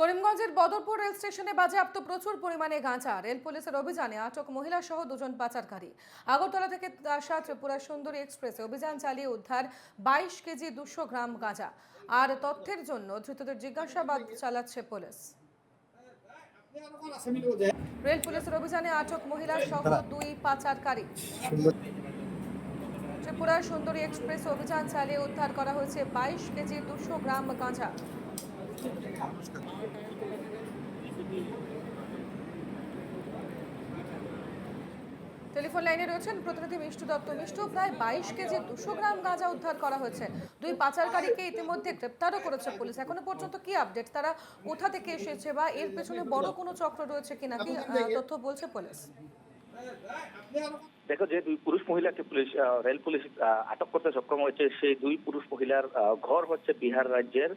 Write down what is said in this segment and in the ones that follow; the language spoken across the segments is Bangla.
করিমগঞ্জের বদরপুর রেল স্টেশনে বাজেয়াপ্ত প্রচুর পরিমাণে গাঁজা। রেল পুলিশের অভিযানে আটক মহিলা সহ দুজন পাচারকারী। আগরতলা থেকে আসা ত্রিপুরা সুন্দরী এক্সপ্রেসে অভিযান চালিয়ে উদ্ধার বাইশ কেজি দুশো গ্রাম গাঁজা। আর তথ্যের জন্য ধৃতদের জিজ্ঞাসাবাদ চালাচ্ছে পুলিশ। রেল পুলিশের অভিযানে আটক মহিলা সহ দুই পাচারকারী। ত্রিপুরা সুন্দরী এক্সপ্রেস অভিযান চালিয়ে উদ্ধার করা হয়েছে বাইশ কেজি দুশো গ্রাম গাঁজা। টেলিফোন লাইনে রয়েছেন প্রতিনিধি মিষ্টু দত্ত। মিষ্টু প্রায় বাইশ কেজি দুশো গ্রাম গাঁজা উদ্ধার করা হয়েছে। দুই পাচারকারীকে ইতিমধ্যে গ্রেপ্তারও করেছে পুলিশ। এখনও পর্যন্ত কি আপডেট? তারা কোথা থেকে এসেছে বা এর পেছনে বড় কোনো চক্র রয়েছে কিনা কি তথ্য বলছে পুলিশ। দেখো যে দুই পুরুষ মহিলাকে পুলিশ রেল পুলিশ আটক করতে সক্ষম হয়েছে সেই দুই পুরুষ মহিলার ঘর হচ্ছে বিহার রাজ্যের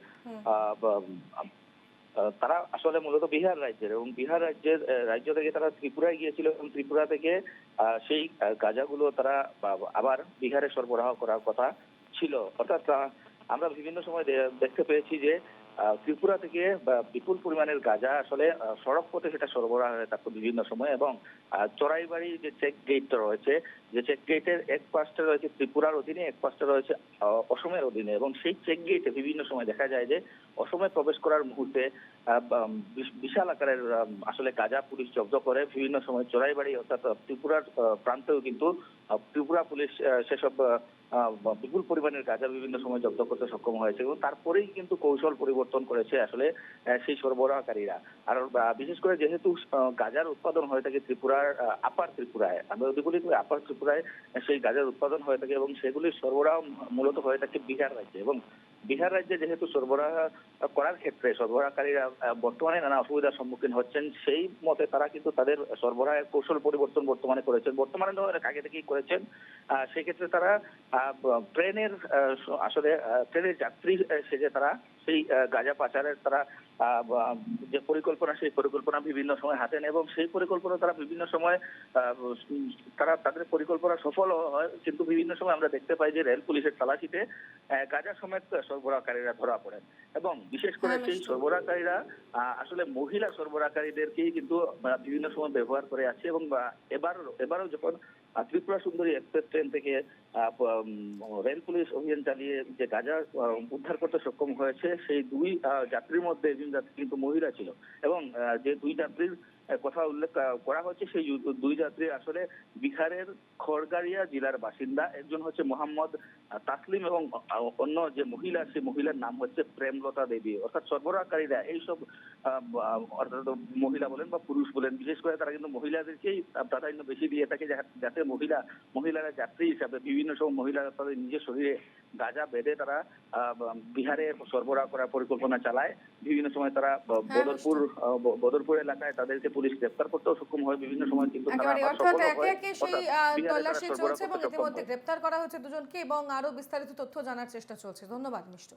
তারা আসলে মূলত বিহার রাজ্যের এবং বিহার রাজ্যের রাজ্য থেকে তারা ত্রিপুরায় গিয়েছিল এবং ত্রিপুরা থেকে আহ, সেই গাঁজাগুলো তারা আবার বিহারে সরবরাহ করার কথা ছিল। অর্থাৎ আমরা বিভিন্ন সময় দেখতে পেয়েছি যে ত্রিপুরা থেকে বিপুল পরিমাণের গাঁজা আসলে সড়ক পথে সেটা সরবরাহ হয়ে থাকতো বিভিন্ন সময় এবং চড়াইবাড়ি যে চেক গেটটা রয়েছে, যে চেক গেটের এক পাশটা রয়েছে ত্রিপুরার অধীনে, এক পাশটা রয়েছে অসমের অধীনে এবং সেই চেক গেটে বিভিন্ন সময় দেখা যায় যে, অসমে প্রবেশ করার মুহূর্তে বিশাল আকারের আসলে গাঁজা পুলিশ জব্দ করে। বিভিন্ন সময় চড়াইবাড়ি অর্থাৎ ত্রিপুরার প্রান্তেও কিন্তু ত্রিপুরা পুলিশ সেসব বিপুল পরিমাণের গাঁজা বিভিন্ন সময় জব্দ করতে সক্ষম হয়েছে এবং তারপরেই কিন্তু কৌশল পরিবর্তন করেছে আসলে সেই সরবরাহকারীরা। আর বিশেষ করে যেহেতু গাঁজার উৎপাদন হয়ে থাকে ত্রিপুরার আপার ত্রিপুরায়। আমরা যদি বলি আপার ত্রিপুরায়, সেই গাঁজার উৎপাদন হয়ে থাকে এবং সেগুলির সরবরাহ মূলত হয়ে থাকে বিহার রাজ্যে এবং বিহার রাজ্যে যেহেতু সরবরাহ করার ক্ষেত্রে সরবরাহকারীরা বর্তমানে নানা অসুবিধার সম্মুখীন হচ্ছেন, সেই মতে তারা কিন্তু তাদের সরবরাহের কৌশল পরিবর্তন বর্তমানে করেছেন। বর্তমানে আগে থেকেই করেছেন। সেক্ষেত্রে তারা ট্রেনের আসলে ট্রেনের যাত্রী সেজে তারা সেই গাঁজা পাচারের তারা যে পরিকল্পনা সেই পরিকল্পনা বিভিন্ন সময় হাতে নেয় এবং সেই পরিকল্পনা তারা বিভিন্ন সময় তারা তাদের পরিকল্পনা সফল হয় কিন্তু বিভিন্ন সময় আমরা দেখতে পাই যে রেল পুলিশের তালাশিতে গাঁজা সমেত সরবরাহকারীরা ধরা পড়েন এবং বিশেষ করে হ্যাঁ, সেই সরবরাহকারীরা আহ, আসলে মহিলা সরবরাহকারীদেরকেই কিন্তু বিভিন্ন সময় ব্যবহার করে আছে এবং এবার এবারও যখন ত্রিপুরা সুন্দরী এক্সপ্রেস ট্রেন থেকে আহ, রেল পুলিশ অভিযান চালিয়ে যে গাঁজা উদ্ধার করতে সক্ষম হয়েছে সেই দুই যাত্রীর মধ্যে একজন যাত্রী কিন্তু মহিলা ছিল। এবং যে দুই যাত্রীর কথা উল্লেখ করা হচ্ছে সেই দুই যাত্রী আসলে বিহারের খড়গাড়িয়া জেলার বাসিন্দা। একজন হচ্ছে মোহাম্মদ তাসলিম এবং অন্য যে মহিলা সেই মহিলার নাম হচ্ছে প্রেমলতা দেবী। অর্থাৎ সরবরাহকারীরা এইসব অর্থাৎ মহিলা বলেন বা পুরুষ বলেন বিশেষ করে তারা কিন্তু মহিলাদেরকেই প্রাধান্য বেশি দিয়ে থাকে যাতে মহিলা মহিলারা যাত্রী হিসাবে বিভিন্ন সময় মহিলারা তাদের নিজের শরীরে গাঁজা বেঁধে তারা বিহারে সরবরাহ করার পরিকল্পনা চালায়। বিভিন্ন সময় তারা হ্যাঁ, বদরপুর বদরপুর এলাকায় তাদেরকে পুলিশ গ্রেপ্তার করতেও সক্ষম হয় বিভিন্ন সময় কিন্তু অর্থাৎ একে একে সেই অর্থাৎ আহ, বিহারে তারা তল্লাশি চলছে এবং ইতিমধ্যে গ্রেপ্তার করা হচ্ছে দুজনকে এবং আরও বিস্তারিত তথ্য জানার চেষ্টা চলছে। ধন্যবাদ মিষ্টু।